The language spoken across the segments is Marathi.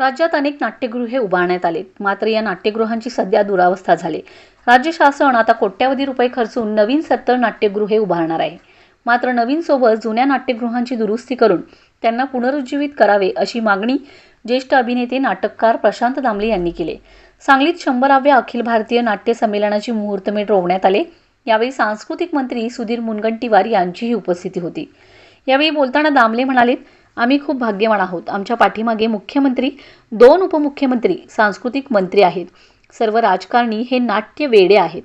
राज्यात अनेक नाट्यगृहे उभारण्यात आले मात्र या नाट्यगृहांची सध्या दुरावस्था झाली. राज्य शासन आता कोट्यवधी रुपये खर्चून नवीन सत्तर नाट्यगृहे उभारणार आहे. मात्र नवीन सोबत जुन्या नाट्यगृहांची दुरुस्ती करून त्यांना पुनरुज्जीवित करावे अशी मागणी ज्येष्ठ अभिनेते नाटककार प्रशांत दामले यांनी केली. सांगलीत शंभराव्या अखिल भारतीय नाट्य संमेलनाची मुहूर्तमेढ रोवण्यात आले. यावेळी सांस्कृतिक मंत्री सुधीर मुनगंटीवार यांचीही उपस्थिती होती. यावेळी बोलताना दामले म्हणाले आम्ही खूप भाग्यवान आहोत. आमच्या पाठीमागे मुख्यमंत्री दोन उपमुख्यमंत्री सांस्कृतिक मंत्री आहेत. सर्व राजकारणी हे नाट्य वेडे आहेत.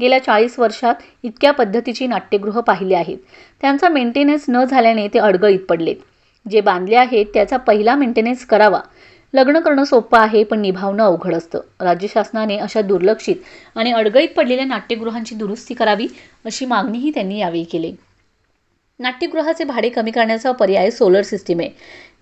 गेल्या चाळीस वर्षात इतक्या पद्धतीची नाट्यगृह पाहिली आहेत. त्यांचा मेंटेनन्स न झाल्याने ते अडगळीत पडलेत जे बांधले आहेत त्याचा पहिला मेंटेनन्स करावा. लग्न करणं सोपं आहे पण निभावणं अवघड असतं. राज्य शासनाने अशा दुर्लक्षित आणि अडगळीत पडलेल्या नाट्यगृहांची दुरुस्ती करावी अशी मागणीही त्यांनी यावेळी केली. नाट्यगृहाचे भाडे कमी करण्याचा पर्याय सोलर सिस्टीम आहे.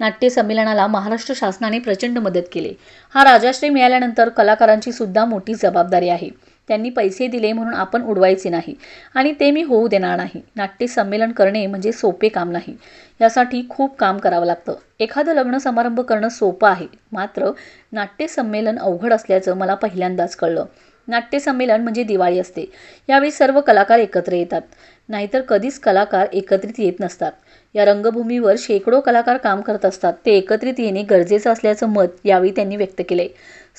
नाट्य संमेलनाला महाराष्ट्र शासनाने प्रचंड मदत केली. हा राजाश्रय मिळाल्यानंतर कलाकारांची सुद्धा मोठी जबाबदारी आहे. त्यांनी पैसे दिले म्हणून आपण उडवायचे नाही आणि ते मी होऊ देणार नाही. नाट्य संमेलन करणे म्हणजे सोपे काम नाही. यासाठी खूप काम करावं लागतं. एखादं लग्न समारंभ करणं सोपं आहे. मात्र नाट्य संमेलन अवघड असल्याचं मला पहिल्यांदाच कळलं. नाट्य संमेलन म्हणजे दिवाळी असते. यावेळी सर्व कलाकार एकत्र येतात. नाहीतर कधीच कलाकार एकत्रित येत नसतात. या रंगभूमीवर शेकडो कलाकार काम करत असतात. ते एकत्रित येणे गरजेचं असल्याचं मत यावेळी त्यांनी व्यक्त केले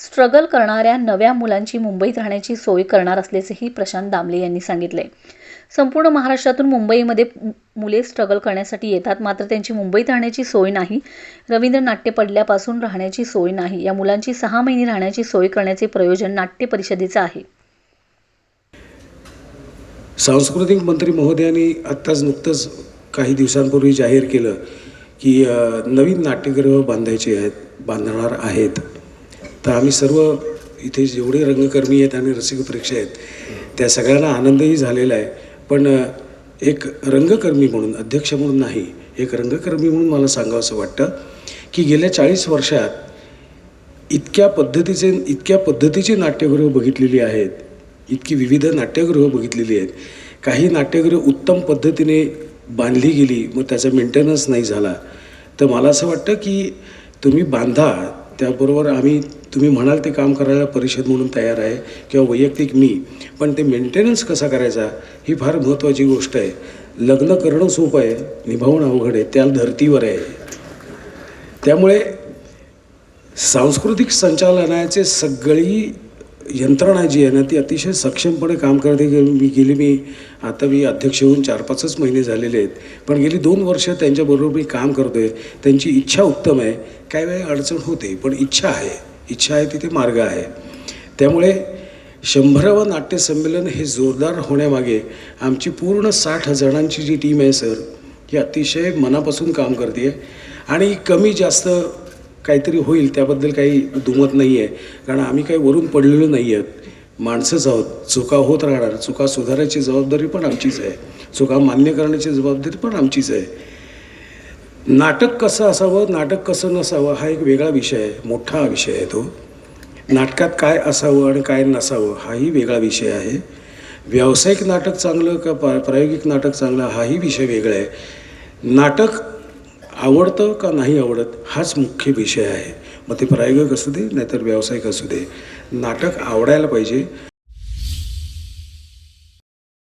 स्ट्रगल करणाऱ्या नव्या मुलांची मुंबईत राहण्याची सोय करणार असल्याचंही प्रशांत दामले यांनी सांगितले संपूर्ण महाराष्ट्रातून मुंबईमध्ये मुले स्ट्रगल करण्यासाठी येतात. मात्र त्यांची मुंबईत राहण्याची सोय नाही. रवींद्र नाट्य पडल्यापासून राहण्याची सोय नाही. या मुलांची सहा महिने राहण्याची सोय करण्याचे प्रयोजन नाट्य परिषदेचं आहे. सांस्कृतिक मंत्री महोदयांनी आत्ताच नुकतंच काही दिवसांपूर्वी जाहीर केलं की नवीन नाट्यगृह बांधायचे आहेत बांधणार आहेत. तर आम्ही सर्व इथे जेवढे रंगकर्मी आहेत आणि रसिक प्रेक्षक आहेत त्या सगळ्यांना आनंदही झालेला आहे. पण एक रंगकर्मी म्हणून अध्यक्ष म्हणून नाही एक रंगकर्मी म्हणून मला सांगावं असं वाटतं की गेल्या चाळीस वर्षात इतक्या पद्धतीचे इतक्या पद्धतीची नाट्यगृह बघितलेली आहेत इतकी विविध नाट्यगृह बघितलेली आहेत. काही नाट्यगृह उत्तम पद्धतीने बांधली गेली मग त्याचा मेंटेनन्स नाही झाला. तर मला असं वाटतं की तुम्ही बांधा त्याबरोबर आम्ही तुम्ही म्हणाल ते काम करायला परिषद म्हणून तयार आहे किंवा वैयक्तिक मी पण ते मेंटेनन्स कसा करायचा ही फार महत्त्वाची गोष्ट आहे. लग्न करणं सोपं आहे निभावणं अवघड आहे त्या धर्तीवर आहे. त्यामुळे सांस्कृतिक संचालनाचे सगळी यंत्रणा जी आहे ना ती अतिशय सक्षमपणे काम करते. गेली मी गेली मी आता मी अध्यक्ष होऊन चार पाचच महिने झालेले आहेत. पण गेली दोन वर्ष त्यांच्याबरोबर मी काम करतो आहे त्यांची इच्छा उत्तम आहे. काही वेळा अडचण होते पण इच्छा आहे. इच्छा आहे तिथे मार्ग आहे. त्यामुळे शंभरावं नाट्यसंमेलन हे जोरदार होण्यामागे आमची पूर्ण साठ जणांची जी टीम आहे सर ही अतिशय मनापासून काम करते. आणि कमी जास्त काहीतरी होईल त्याबद्दल काही दुमत नाही आहे कारण आम्ही काही वरून पडलेलो नाही आहेत माणसंच आहोत. चुका होत राहणार. चुका सुधारायची जबाबदारी पण आमचीच आहे. चुका मान्य करण्याची जबाबदारी पण आमचीच आहे. नाटक कसं असावं नाटक कसं नसावं हा एक वेगळा विषय आहे. मोठा विषय आहे तो. नाटकात काय असावं आणि काय नसावं हाही वेगळा विषय आहे. व्यावसायिक नाटक चांगलं का प्रायोगिक नाटक चांगलं हाही विषय वेगळा आहे. नाटक आवडतं का नाही आवडत हाच मुख्य विषय आहे. मग ते प्रायोगिक असू दे नाहीतर व्यावसायिक असू दे. नाटक आवडायला पाहिजे.